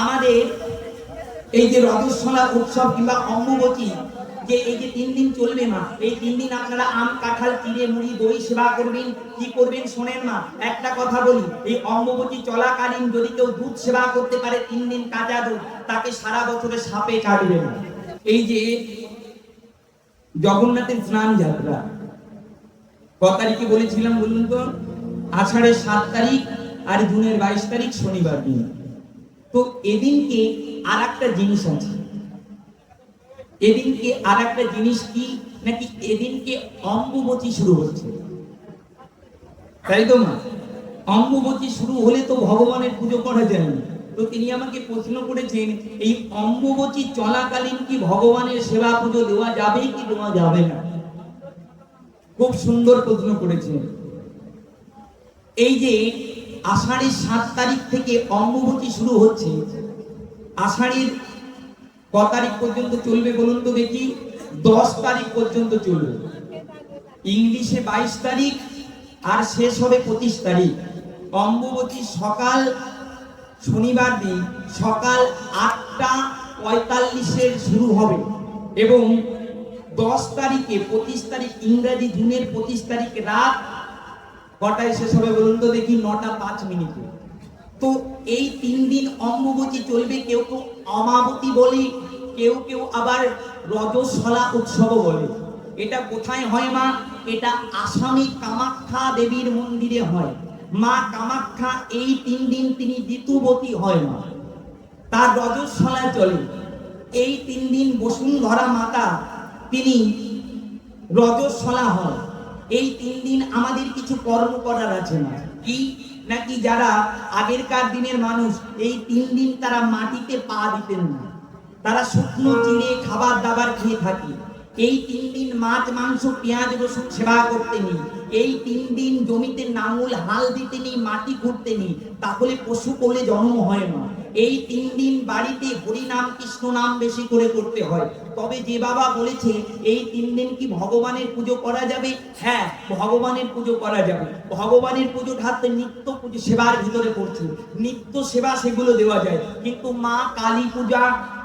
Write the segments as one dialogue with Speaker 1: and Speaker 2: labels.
Speaker 1: আমাদের এই যে রজস্বলা উৎসব কিংবা অম্বুবতী, যে এই যে তিন দিন চলবে মা, এই তিন দিন আপনারা আম, কাঁঠাল, চিড়ে, মুড়ি, দই সেবা করবেন, কি করবেন শোনেন মা, একটা কথা বলি, এই অম্বুবতী চলাকালীন যদি কেউ দুধ সেবা করতে পারে, তিন দিন কাঁচা দুধ, তাকে সারা বছরে সাপে কাটবে এই যে জগন্নাথের স্নান যাত্রা, ক তারিখে বলেছিলাম বলুন তো? আষাঢ়ের সাত তারিখ আর জুনের বাইশ তারিখ শনিবার দিন। তো এদিনকে আর একটা জিনিস আছে। এদিনকে আর একটা জিনিস কি? নাকি এদিনকে অম্বুবতী শুরু হচ্ছে? তাই তো মা? অম্বুবতী শুরু হলে তো ভগবানের পুজো করা যায় না। তো তিনি আমাকে প্রশ্ন করেছেন, এই অম্বুবতী চলাকালীন কি ভগবানের সেবা পুজো দেওয়া যাবে কি দেওয়া যাবে না? খুব সুন্দর প্রশ্ন করেছেন। এই যে আষাঢ়ের সাত তারিখ থেকে অম্বুবতী শুরু হচ্ছে। আষাঢ়ের ক তারিখ পর্যন্ত চলবে বলুন তো দেখি? দশ তারিখ পর্যন্ত চলবে। ইংলিশে বাইশ তারিখ আর শেষ হবে পঁচিশ তারিখ। অম্বুবতী সকাল শনিবার দিন, সকাল আটটা পঁয়তাল্লিশের শুরু হবে এবং দশ তারিখে পঁচিশ তারিখ ইংরাজি জুনের পঁচিশ তারিখ রাত কটায় শেষ হবে বলুন তো দেখি নটা পাঁচ মিনিটে। তো এই তিন দিন অম্বুবতী চলবে, কেউ কেউ অমাবতী বলে, কেউ কেউ আবার রজস্বলা উৎসব বলে। এটা কোথায় হয় মা? এটা আসামি কামাখ্যা দেবীর মন্দিরে হয়। মা কামাখ্যা এই তিন দিন তিনি ঋতুবতী হয় মা। তার রজস্বলা চলে। এই তিন দিন বসুন্ধরা মাতা তিনি রজস্বলা হয়। এই তিন দিন আমাদের কিছু কর্ম করার আছে না কি? নাকি যারা আগেরকার দিনের মানুষ, এই তিন দিন তারা মাটিতে পা দিতেন না। তারা শুকনো চিড়ে খাবার দাবার খেয়ে থাকে। এই তিন দিন মাছ, মাংস, পেঁয়াজ, রসুন সেবা করতে নেই। এই তিন দিন জমিতে নাঙল, হাল দিতে নেই, মাটি ঘুরতে নেই। তাহলে পশু কোলে জন্ম হয় না এই তিন দিন বাড়িতে হরি নাম, কৃষ্ণ নাম বেশি করে করতে হয়। তবে যে বাবা বলেছে, এই তিন দিন কি ভগবানের পুজো করা যাবে? হ্যাঁ ভগবানের পুজো করা যাবে। ভগবানের পুজো ঠাকুর নিত্য পুজো সেবার ভিতরে পড়ছে নিত্য সেবা সেগুলো দেওয়া যায়। কিন্তু মা কালী পূজা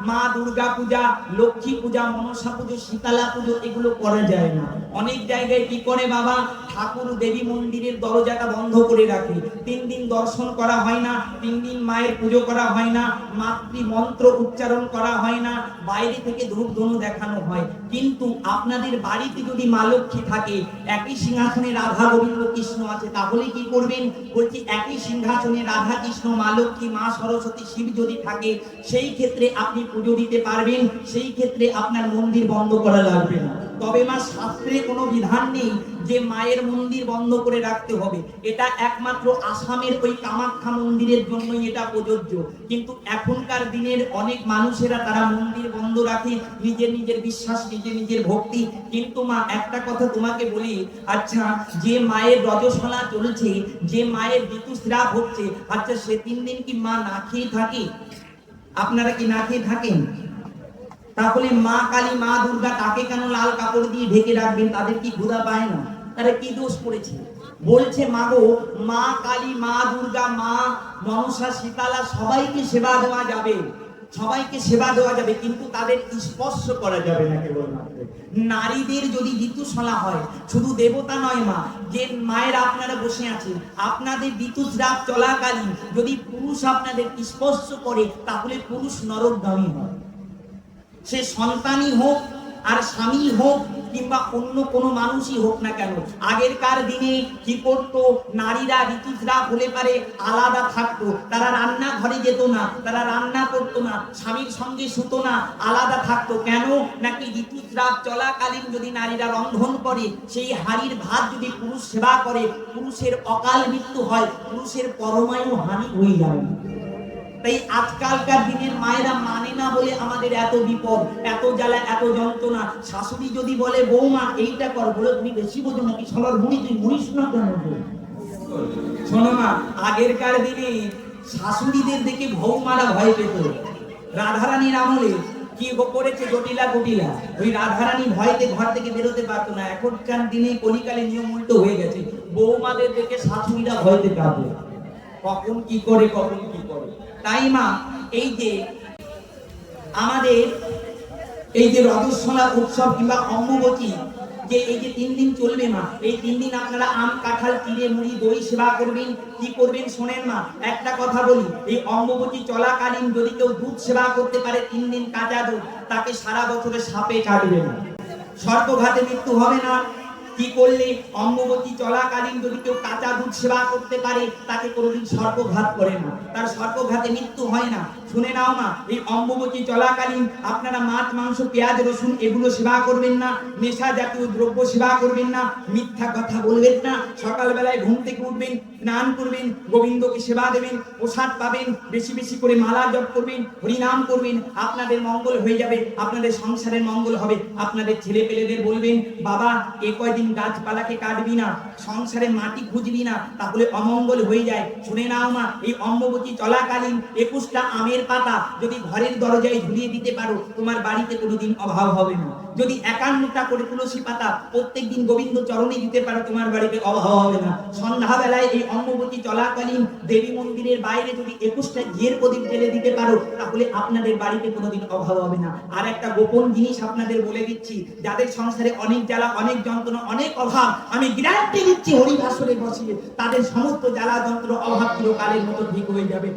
Speaker 1: মা দুর্গা পূজা, লক্ষ্মী পূজা, মনসা পুজো, শীতলা পুজো, এগুলো করা যায় না। অনেক জায়গায় কি করে বাবা? ঠাকুর দেবী মন্দিরের দরজাটা বন্ধ করে রাখে। তিন দিন দর্শন করা হয় না, তিন দিন মায়ের পুজো করা হয় না মাতৃ মন্ত্র উচ্চারণ করা হয় না, বাইরে থেকে ধূপ ধনু দেখানো হয়। কিন্তু আপনাদের বাড়িতে যদি মা লক্ষ্মী থাকে, একই সিংহাসনে রাধা গোবিন্দ কৃষ্ণ আছে, তাহলে কি করবেন? বলছি, একই সিংহাসনে রাধা কৃষ্ণ, মা লক্ষ্মী, মা সরস্বতী, শিব যদি থাকে, সেই ক্ষেত্রে আপনি পুজো দিতে পারবেন, সেই ক্ষেত্রে আপনার মন্দির বন্ধ করা লাগবে না। তবে মা, শাস্ত্রে কোনো বিধান নেই যে মায়ের মন্দির বন্ধ করে রাখতে হবে। এটা একমাত্র আসামের ওই কামাখ্যা মন্দিরের জন্যই এটা প্রযোজ্য। কিন্তু এখনকার দিনের অনেক মানুষেরা তারা মন্দির বন্ধ রাখে, নিজের নিজের বিশ্বাস, নিজের নিজের ভক্তি। কিন্তু মা, একটা কথা তোমাকে বলি আচ্ছা যে মায়ের রজস্বলা চলছে, যে মায়ের ঋতুস্রাব হচ্ছে আচ্ছা সে তিন দিন কি মা না খেয়ে থাকে? আপনারা কি না খেয়ে থাকেন? তাহলে মা কালী, মা দুর্গা তাকে কেন লাল কাপড় দিয়ে ঢেকে রাখবেন? তাদের কি ক্ষুধা পায় না? তারা কি দোষ করেছে? বলছে মাগো মা কালী, মা দুর্গা, মা মনসা, শীতালা সবাইকে সেবা দেওয়া যাবে। সবাইকে সেবা দেওয়া যাবে, কিন্তু তাদের স্পর্শ করা যাবে না কেবলমাত্র। নারীদের যদি ঋতুশলা হয়, শুধু দেবতা নয় মা, যে মায়ের আপনারা বসে আছেন, আপনাদের ঋতুস্রাব চলাকালীন যদি পুরুষ আপনাদের স্পর্শ করে, তাহলে পুরুষ নরকগামী হয়। সে সন্তানই হোক আর স্বামী হোক কিংবা অন্য কোনো মানুষই হোক না কেন, আগেরকার দিনে কি করতো, নারীরা ঋতুস্রাব হলে পারে আলাদা থাকতো, তারা রান্না ঘরে যেত না, তারা রান্না করতো না, স্বামীর সঙ্গে শুতো না, আলাদা থাকতো, কেন? নাকি ঋতুস্রাব চলাকালীন যদি নারীরা রন্ধন করে, সেই হাড়ির ভাত যদি পুরুষ সেবা করে, পুরুষের অকাল মৃত্যু হয়, পুরুষের পরমায়ু হানি হয়ে যায়। তাই আজকালকার দিনের মায়েরা মানে না বলে আমাদের এত বিপদ, এত জ্বালা, এত যন্ত্রণা। শাশুড়ি যদি বলে, বৌমা, এইটা কর। বলে, তুমি বেশি বোঝো নাকি? সবার মুড়ি তুই মুড়িস না কেন শোনো মা, আগেরকার দিনে শাশুড়িদের দেখে বৌমারা ভয় পেত। রাধারানীর আমলে কি করেছে জটিলা কুটিলা। ওই রাধারানী ভয়তে ঘর থেকে বেরোতে পারতো না। এখনকার দিনে কলিকালে নিয়ম উল্টো হয়ে গেছে। বৌমাদের দেখে শাশুড়িরা ভয়তে কাঁপে। কখন কি করে, কখন কি করে? তাই মা, এই যে আমাদের এই যে রজস্বলা উৎসব কিংবা অম্বুবতী, যে এই যে তিন দিন চলবে মা, এই তিন দিন আপনারা আম, কাঁঠাল, চিড়ে, মুড়ি, দই সেবা করবেন, কি করবেন শোনেন মা, একটা কথা বলি, এই অম্বুবতী চলাকালীন যদি কেউ দুধ সেবা করতে পারে, তিন দিন কাঁচা দুধ, তাকে সারা বছরে সাপে কাটবে না সর্পঘাতে মৃত্যু হবে না। কি করলে অম্বুবতী চলাকালীন যদি কেউ কাঁচা দুধ সেবা করতে পারে, তাকে কোনোদিন সর্পঘাত করে না। তার সর্পঘাতে মৃত্যু হয় না। শুনে নাও মা এই অম্বুবতী চলাকালীন আপনারা মাছ, মাংস, পেঁয়াজ, রসুন এগুলো সেবা করবেন না, নেশা জাতীয় দ্রব্য সেবা করবেন না, মিথ্যা কথা বলবেন না, সকালবেলায় ঘুম থেকে উঠবেন, স্নান করবেন, গোবিন্দকে সেবা দেবেন, প্রসাদ পাবেন, বেশি বেশি করে মালা জপ করবেন, হরিনাম করবেন, আপনাদের মঙ্গল হয়ে যাবে, আপনাদের সংসারের মঙ্গল হবে, আপনাদের ছেলে পেলেদের বলবেন, বাবা, এ কয়দিন গাছপালাকে কাটবি না, সংসারে মাটি খুঁজবি না, তাহলে অমঙ্গল হয়ে যায়। শুনে নাও মা এই অম্ববতী চলাকালীন একুশটা আমের পাতা যদি ঘরের দরজায় ঝুলিয়ে দিতে পারো তোমার বাড়িতে কোনোদিন অভাব হবে না। যদি একান্নটা করে তুলসী পাতা প্রত্যেক দিন গোবিন্দ চরণে দিতে পারো, তোমার বাড়িতে অভাব হবে না। সন্ধ্যাবেলায় এই অম্ববতী চলাকালীন দেবী মন্দিরের বাইরে যদি একুশটা ঘিয়ের প্রদীপ জেলে দিতে পারো, তাহলে আপনাদের বাড়িতে কোনোদিন অভাব হবে না। আর একটা গোপন জিনিস আপনাদের বলে দিচ্ছি, যাদের সংসারে অনেক জ্বালা, অনেক যন্ত্রণা, অনেক অভাব, আমি গ্যারান্টি দিচ্ছি হরিভাসরে বসিয়ে, তাদের সমস্ত জ্বালা যন্ত্র অভাব চিরকালের মতো ঠিক হয়ে যাবে।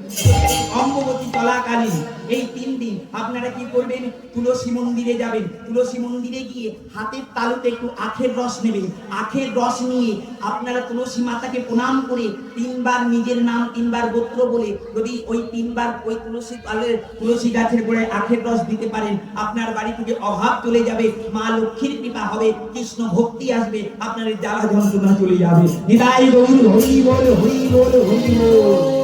Speaker 1: অম্ববতী চলাকালীন এই তিন দিন আপনারা কি করবেন? তুলসী মন্দিরে যাবেন। তুলসী মন্দিরে গিয়ে হাতের তালুতে একটু আখের রস নেবেন। আখের রস নিয়ে আপনারা তুলসী মাতাকে প্রণাম করে তিনবার নিজের নাম, তিনবার গোত্র বলে যদি ওই তিনবার ওই তুলসী তালের, তুলসী গাছের গোড়ায় আখের রস দিতে পারেন, আপনার বাড়ি থেকে অভাব চলে যাবে, মা লক্ষ্মীর কৃপা হবে, কৃষ্ণ ভক্তি আসবে, আপনার জ্বালা যন্ত্রণা চলে যাবে। নিতাই গৌর হরি বল হরি বল হরি বল।